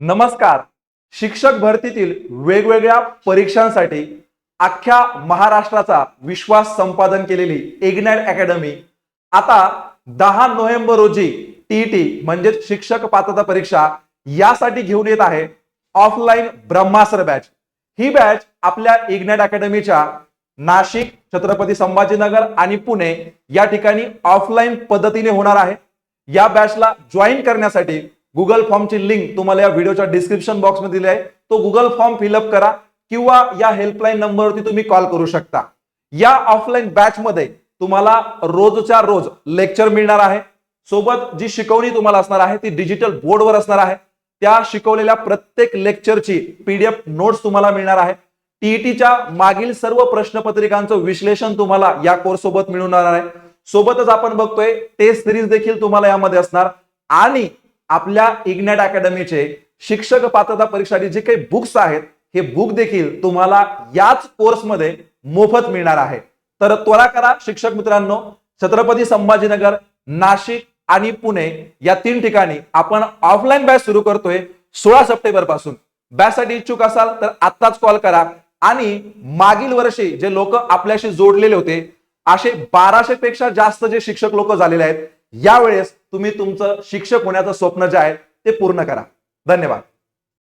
नमस्कार. शिक्षक भरतीतील वेगवेगळ्या परीक्षांसाठी अख्ख्या महाराष्ट्राचा विश्वास संपादन केलेली एग्नॅड अकॅडमी आता दहा नोव्हेंबर रोजी टीईटी म्हणजेच शिक्षक पात्रता परीक्षा यासाठी घेऊन येत आहे ऑफलाईन ब्रह्मास्त्र बॅच. ही बॅच आपल्या इग्नॅट अकॅडमीच्या नाशिक छत्रपती संभाजीनगर आणि पुणे या ठिकाणी ऑफलाईन पद्धतीने होणार आहे. या बॅचला जॉईन करण्यासाठी गुगल फॉर्मची लिंक तुम्हाला या व्हिडिओच्या डिस्क्रिप्शन बॉक्समध्ये दिली आहे. तो गुगल फॉर्म फिलअप करा किंवा या हेल्पलाईन नंबरवरती तुम्ही कॉल करू शकता. या ऑफलाईन बॅच मध्ये तुम्हाला रोजच्या रोज लेक्चर मिळणार आहे. सोबत जी शिकवणी तुम्हाला असणार आहे ती डिजिटल बोर्डवर असणार आहे. त्या शिकवलेल्या प्रत्येक लेक्चरची पीडीएफ नोट्स तुम्हाला मिळणार आहे. टीईटीच्या मागील सर्व प्रश्नपत्रिकांचं विश्लेषण तुम्हाला या कोर्स सोबत मिळणार आहे. सोबतच आपण बघतोय टेस्ट सिरीज देखील तुम्हाला यामध्ये असणार. आणि आपल्या इग्नॅट अकॅडमीचे शिक्षक पात्रता परीक्षासाठी जे काही बुक्स आहेत हे बुक देखील तुम्हाला याच कोर्समध्ये मोफत मिळणार आहे. तर त्वरा करा शिक्षक मित्रांनो छत्रपती संभाजीनगर नाशिक आणि पुणे या तीन ठिकाणी आपण ऑफलाईन बॅच सुरू करतोय सोळा सप्टेंबरपासून. बॅचसाठी इच्छुक असाल तर आत्ताच कॉल करा. आणि मागील वर्षी जे लोक आपल्याशी जोडलेले होते असे बाराशे पेक्षा जास्त जे शिक्षक लोक झालेले आहेत यावेळेस तुम्ही तुमचं शिक्षक होण्याचं स्वप्न जे आहे ते पूर्ण करा. धन्यवाद.